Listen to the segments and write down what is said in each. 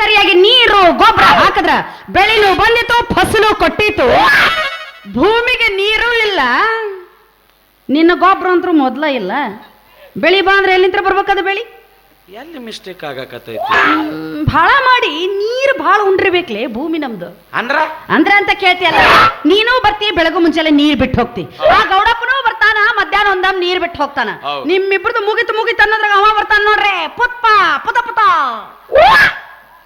ಸರಿಯಾಗಿ ನೀರು ಗೊಬ್ಬರ ಹಾಕಿದ್ರ ಬೆಳಿನು ಬಂದಿತು ಫಸಲು ಕೊಟ್ಟಿತು ಭೂಮಿಗೆ ನೀರು ಇಲ್ಲ. ನಿನ್ನ ಗೊಬ್ಬರ ಅಂತೂ ಮೊದ್ಲ ಇಲ್ಲ. ಬೆಳಿ ಬಂದ್ರೆ ಎಲ್ಲಿಂತ್ರ ಬರ್ಬೇಕದ ಬೆಳಿ? ಎಲ್ಲಿ ಮಿಸ್ಟೇಕ್ ಆಗಕತ್ತೈತಿ? ಬಹಳ ಭಾಳ ಮಾಡಿ. ನೀರು ಭಾಳ ಉಂಡಿರ್ಬೇಕ್ಲೆ ಭೂಮಿ ನಮ್ದು. ಅಂದ್ರ? ಅಂದ್ರ ಅಂತ ಕೇಳ್ತಿಯಲ್ಲ ನೀನು ಬರ್ತಿ ಬೆಳಗು ಮುಂಚೆಲ್ಲ ನೀರ್ ಬಿಟ್ಟು ಹೋಗ್ತಿ. ಆ ಗೌಡಪ್ಪನೂ ಬರ್ತಾನ ಮಧ್ಯಾಹ್ನ ಒಂದಮ್ ನೀರ್ ಬಿಟ್ಟು ಹೋಗ್ತಾನ. ನಿಮ್ಮಿಬ್ರದ್ದು ಮುಗಿತು ಮುಗಿತು ಅನ್ನೋದ್ರಾಗ ಅವ ಬರ್ತಾನ ನೋಡ್ರಿ ಪುತ್ಪ ಪುತ ಪುತ.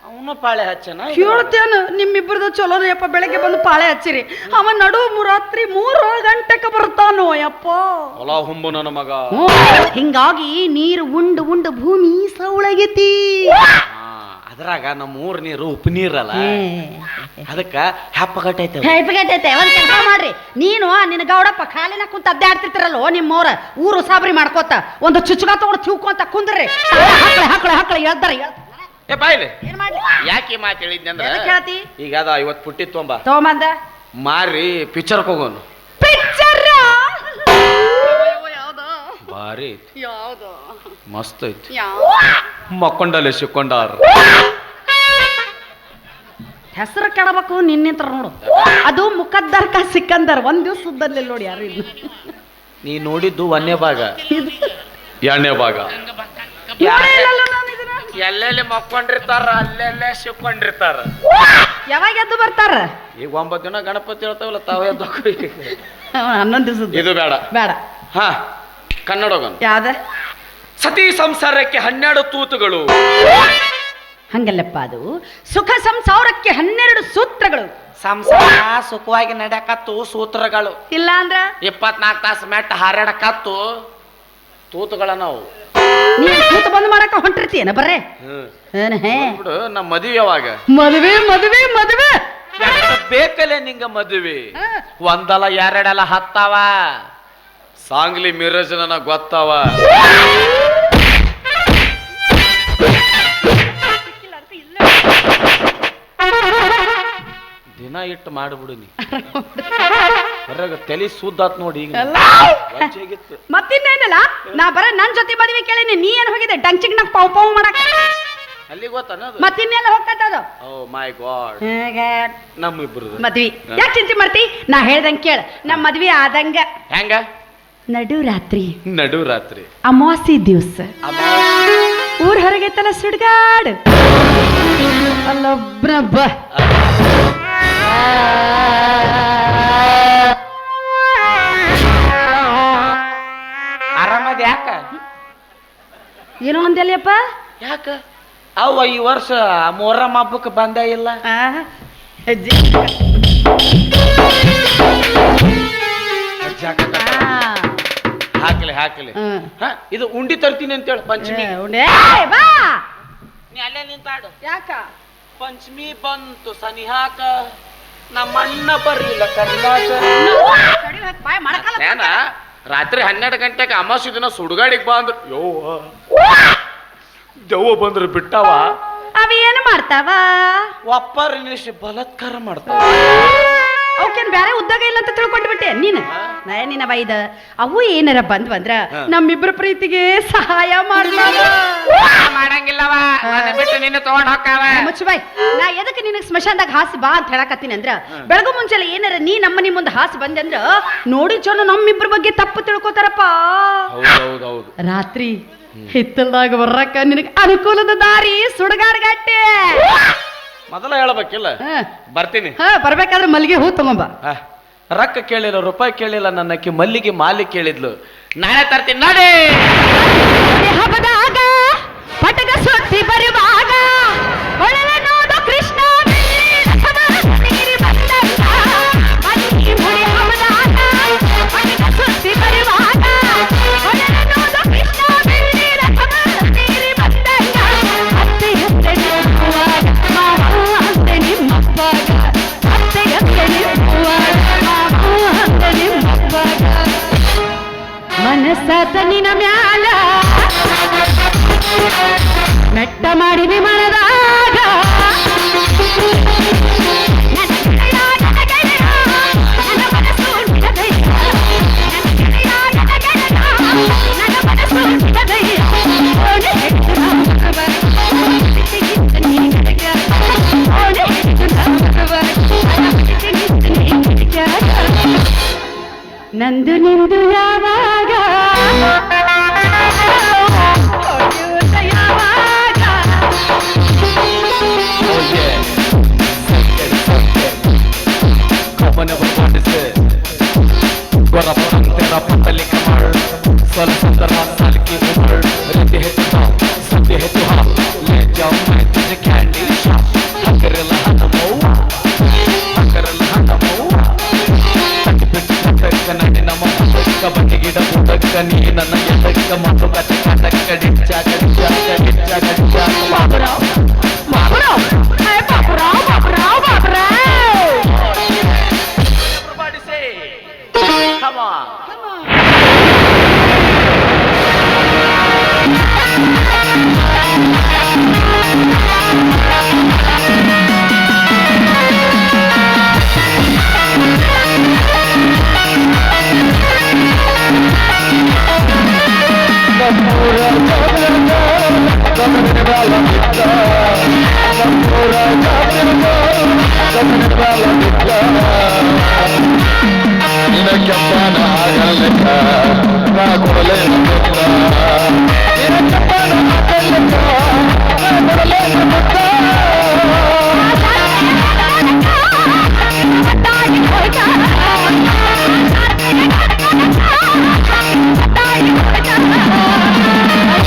ಅವನು ಪಾಳೆ ಹಚ್ಚನ? ಕೇಳ್ತೇನ? ನಿಮ್ಮಿಬ್ರದ್ದು ಚಲೋನ? ಯಪ್ಪ ಬೆಳಗ್ಗೆ ಬಂದು ಪಾಳೆ ಹಚ್ಚಿರಿ. ಅವ ನಡು ರಾತ್ರಿ ಮೂರು ಗಂಟೆಕ ಬರ್ತಾನೋ ಯಪ್ಪ. ಹೊಲ ಹುಂಬು ನನ್ನ ಮಗ. ಹಿಂಗಾಗಿ ನೀರು ಉಂಡು ಉಂಡು ಭೂಮಿ ಸೌಳಗೈತಿ ಅದ್ರಾಗ ನಮ್ಮ ಊರ್ ನೀರು ಉಪ್ಪು ನೀರಲ್ಲ ಅದಕ್ಕ ಹೆಪ್ಪಗಟ್ಟೈತೆ ಹೆಪ್ಪಗಟ್ಟೈತೆ ಒಂದ್ ಕೆಲಸ ಮಾಡ್ರಿ. ನೀನು ನಿನ್ನ ಗೌಡಪ್ಪ ಕಾಲಿನ ಕುಂತ ಅಡ್ಡಾಡ್ತಿರ್ತಿರಲ್ಲೋ ನಿಮ್ಮವ್ರ ಊರು ಸಾಬ್ರಿ ಮಾಡ್ಕೋತ ಒಂದು ಚುಚ್ಚುಗ ತಗೊಂಡು ತಿವ್ಕೊಂತ ಕುಂದ್ರಿ. ಹಾಕ್ಳ ಹಾಕ್ಳ ಹೇಳ್ತಾರೆ ಹೇಳ್ತಾರ. ಏ ಬಾಯ್ಲಿ ಏನ್ ಮಾಡ್ಲಿ ಯಾಕೆ ಈ ಮಾತು ಹೇಳಿದ್ನಂದ್ರ ಎದಕ್ ಹೇಳ್ತಿ? ಈಗ ಅದ ಐವತ್ತು ಪುಟ್ಟಿ ತೊಂಬ. ತಗೊಂಬಂದ? ಮಾರಿ ಪಿಕ್ಚರ್ ಹೋಗೋನು. ಪಿಕ್ಚರ್ ಭಾರಿ ಐತಿ. ಯಾವ್ದ? ಮಸ್ತ್ ಐತಿ. ಯಾವ ಮಕ್ಕೊಂಡಲ್ಲಿ ಸಿಕ್ಕೊಂಡಾರ. ಹೆಸರು ಕೆಡಬೇಕು ನಿನ್ನಿಂತ್ರ ನೋಡು. ಅದು ಮುಖದ್ದರ್ಕ ಸಿಕ್ಕಂದರ್. ಒಂದ್ ದಿವ್ಸ ಸುದ್ದಲ್ಲಿ ನೋಡಿ ಯಾರು ಇಲ್ಲ ನೀ ನೋಡಿದ್ದು ಒಂದೇ ಭಾಗ ಇದು ಎರಡನೇ ಭಾಗ ಯಾರೇ ಇಲ್ಲಲ್ಲ. ಎಲ್ಲೆಲ್ಲಿ ಮಕ್ಕೊಂಡಿರ್ತಾರ ಅಲ್ಲೆಲ್ಲೇ ಸಿಕ್ಕೊಂಡಿರ್ತಾರ. ಯಾವಾಗ ಎದ್ದು ಬರ್ತಾರ? ಈಗ ಒಂಬತ್ತು ದಿನ ಗಣಪತಿ ಹೇಳ್ತಾವಲ್ಲ ತಾವ ಎದ್ದು ಹನ್ನೊಂದು ದಿವಸ ಇದು ಬೇಡ. ಬೇಡ. ಹಾ ಕನ್ನಡ ಯಾವ್ದ? ಸತಿ ಸಂಸಾರಕ್ಕೆ ಹನ್ನೆರಡು ತೂತುಗಳು. ಹಂಗಲ್ಲಪ್ಪ ಅದು. ಸುಖ ಸಂಸಾರಕ್ಕೆ ಹನ್ನೆರಡು ಸೂತ್ರಗಳು. ಸಂಸಾರ ಸುಖವಾಗಿ ನಡೆಯಕತ್ತು ಸೂತ್ರಗಳು. ಇಲ್ಲ ಅಂದ್ರ? ಇಪ್ಪತ್ನಾಲ್ಕು ತಾಸು ಮೆಟ್ಟ ಹಾರಾಡಕತ್ತು. ತೂತುಗಳ ನಾವು ಕೂತ ಬಂದ್ ಮಾಡಕ ಹೊಂಟಿರ್ತೀಯನ? ಬರ್ರೆ. ಏನ್ ಹೇ? ಬಿಡು ನಮ್ಮ ಮದುವೆ ಯಾವಾಗ? ಮದುವೆ ಮದುವೆ ಮದುವೆ. ಯಾಕ ಬೇಕಲ್ಲೇ ನಿಂಗ ಮದುವೆ. ಒಂದಲ್ಲ ಎರಡಲ್ಲ ಹತ್ತಾವ. ಸಾಂಗ್ಲಿ ಮಿರಜ್ ನನಗ ಗೊತ್ತಾವ ದಿನ ಇಟ್ಟು ಮಾಡ್ಬಿಡು ನೀ. ಹೊರಗ ತಲೆ ಸುದ್ದಾತ್ ನೋಡಿ ಈಗ. ವಜ್ಜಾಗಿತ್ತು. ಮತ್ತಿನ್ನೇನಲ್ಲ ನಾ ಬರ ನನ್ ಜೊತೆ ಮದುವೆ ಕೇಳಿನಿ ನೀ ಏನ್ ಹೋಗಿದೆ ಡಂಚಿಗ್ ನಂಗ್ ಪಾವ್ ಪಾವ್ ಮಾಡಕ್. ಅಲ್ಲಿ ಗೊತ್ತನ್ನೋದು ಮತ್ತಿನ್ನೆಲ್ಲ ಹೋಗ್ತದ ಓ ಮೈ ಗಾಡ್. ನಮ್ಮಿಬ್ರದು. ಮದ್ವಿ. ಯಾಕೆ ಚಿಂತೆ ಮಾಡ್ತಿ? ನಾ ಹೇಳ್ದಂಗ್ ಕೇಳ. ನಮ್ ಮದ್ವಿ ಆದಂಗ. ಹೆಂಗ? ನಡು ರಾತ್ರಿ. ನಡು ರಾತ್ರಿ. ಅಮಾವಾಸ್ಯ ದಿವ್ಸ. ಊರ್ ಹೊರಗೈತಲ್ಲ ಸುಡ್ಗಾಡ್. ಅಲ್ಲೊಬ್ರಬ್ಬ. ಆರಾಮದ ಯಾಕ? ಏನು ಅಂದ್ಯಲ್ಲಪ್ಪ ಯಾಕ? ಅವ ಈ ವರ್ಷ ಮೊಹರಂ ಹಬ್ಬಕ್ಕೆ ಬಂದೇ ಇಲ್ಲ. ಹೆಜ್ಜೆ. ಹಾಕ್ಲಿ ಹಾಕ್ಲಿ. ಹ, ಇದು ಉಂಡಿ ತರ್ತೀನಿ ಅಂತೇಳಿ ಪಂಚಮಿ. ಬಾ! ನೀ ಅಲ್ಲೇ ನಿಂತಾಡು. ಯಾಕ? ಪಂಚಮಿ ಬಂತು ಸನಿಹಾಕ. ನಮ್ಮ ಅಣ್ಣ ಬರ್ಲಿಲ್ಲ ಕರ್ನಾಟ ಬಾಯ್ ಮಾಡಕಲ್ಲ ಏನ ರಾತ್ರಿ ಹನ್ನೆರಡು ಗಂಟೆಗೆ ಅಮಾಸಿ ದಿನ ಸುಡುಗಾಡಿಗೆ ಬಾ ಅಂದ್ರು ಯೋವ ದೆವ್ವ ಬಂದ್ರು ಬಿಟ್ಟವ. ಅವ ಏನು ಮಾಡ್ತಾವ? ಒಪ್ಪರ್ ನಿಲ್ಲಿಸಿ ಬಲತ್ಕಾರ ಮಾಡ್ತಾವ. ಅವಕ್ಕೇನ್ ಬೇರೆ ಉದ್ಯೋಗ ಇಲ್ಲ ಅಂತ ತಿಳ್ಕೊಂಡು ಬಿಟ್ಟೆ ನೀನು ನಾ ನಿನ್ನ ಬೈದ ಅವು ಏನಾರ ಬಂದ್ವಂದ್ರ ನಮ್ಮಿಬ್ರ ಪ್ರೀತಿಗೆ ಸಹಾಯ ಮಾಡಂಗಿಲ್ಲವ. ನನ್ನ ತಗೊಂಡ್ ನಾ ಎದಕ್ಕೆ ನಿನಗ್ ಸ್ಮಶಾನದಾಗ ಹಾಸಿ ಬಾ ಅಂತ ಹೇಳಕತ್ತೀನಿ ಅಂದ್ರ ಬೆಳಗು ಮುಂಚೆಲ್ಲ ಏನಾರ ನೀ ನಮ್ಮನಿ ಮುಂದೆ ಹಾಸಿ ಬಂದೆ ಅಂದ್ರ ನೋಡಿ ಜನ ನಮ್ಮಿಬ್ರ ಬಗ್ಗೆ ತಪ್ಪು ತಿಳ್ಕೊತಾರಪ್ಪ. ರಾತ್ರಿ ಹಿತ್ತಲ್ದಾಗ ಬರ್ರಕ್ಕ ನಿನಗೆ ಅನುಕೂಲದ ದಾರಿ ಸುಡಗಾಡ್ಗಟ್ಟೆ ಮೊದಲ ಹೇಳಬೇಕಿಲ್ಲ? ಬರ್ತೀನಿ. ಹಾ ಬರ್ಬೇಕಾದ್ರೆ ಮಲ್ಲಿಗೆ ಹೂ ತಗೊಂಬ. ಬಾ ರೊಕ್ಕ ಕೇಳಿಲ್ಲ ರೂಪಾಯಿ ಕೇಳಿಲ್ಲ ನನ್ನಕ್ಕೆ ಮಲ್ಲಿಗೆ ಮಾಲಿ ಕೇಳಿದ್ಲು. ನಾಳೆ ತರ್ತೀನಿ ನೋಡಿ! ಹಬ್ಬದಾಗ ಪಟಕ ಸುತ್ತಿ ಬರುವಾಗ ಮನಸ್ಸ ತನ್ನಿನ ಮ್ಯಾಲ. ಮೆಟ್ಟ ಮಾಡಿ ಮನದಾಗ.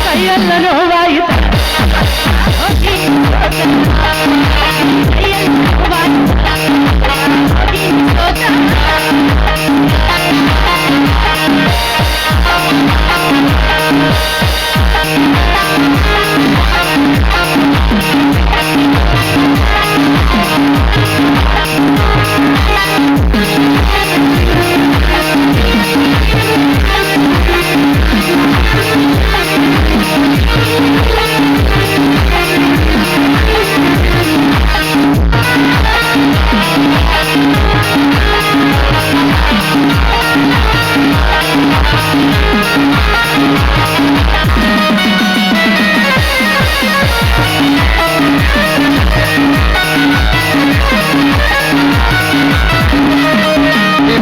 కయ్యల్లలో Thank you.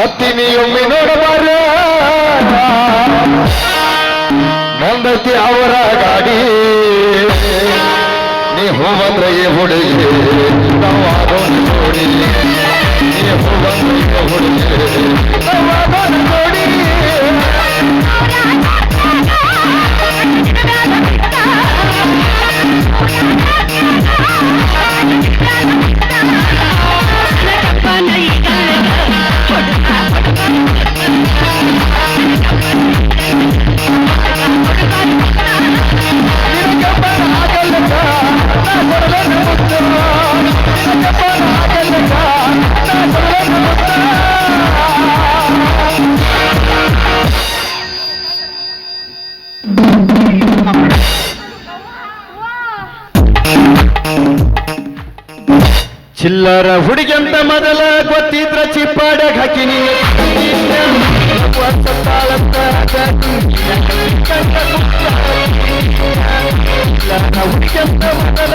ಹತ್ತಿನಿಯೊಮ್ಮೆ ನೋಡಬಾರ. ನಂದತಿ ಅವರ ಗಾಡಿ. ನೀ ಹೋಗಂದ್ರೆ ಹುಡುಗಿ. ನಾವು ಆಗೋಣ ನೋಡಿ ನೀ ಹೋಗಂದ್ರೆ ಹುಡುಗಿ. ನಾವು ಆಗೋಣ ನೋಡಿ ಚಿಲ್ಲರ ಹುಡುಗಂತ ಮೊದಲ ಗೊತ್ತಿದ್ರ ಚಿಪ್ಪಾಡ ಹಾಕಿನಿ ಹುಡುಗಂತ ಮೊದಲ